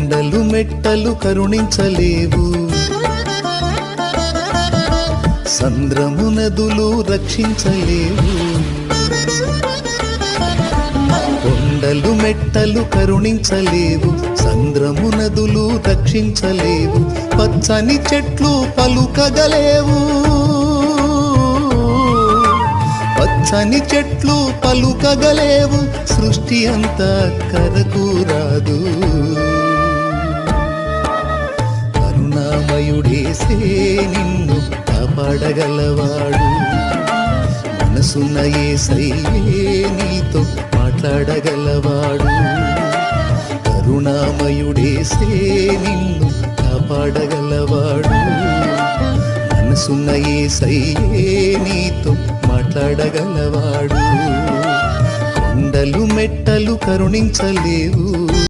కొండలు మెట్టలు కరుణించలేవు. సంద్రము నదులు రక్షించలేవు. కొండలు మెట్టలు కరుణించలేవు. సంద్రము నదులు రక్షించలేవు. పచ్చని చెట్లు పలుకగలేవు. పచ్చని చెట్లు పలుకగలేవు. సృష్టి అంతా కరకు రాదు. కరుణామయుడేసే నిన్ను కాపాడగలవాడు. మనసున్న ఏసయ్యే నీతో మాట్లాడగలవాడు. కరుణామయుడేసే నిన్ను కాపాడగలవాడు. మనసున్న ఏసయ్యే నీతో మాట్లాడగలవాడు. కొండలు మెట్టలు కరుణించలేవు.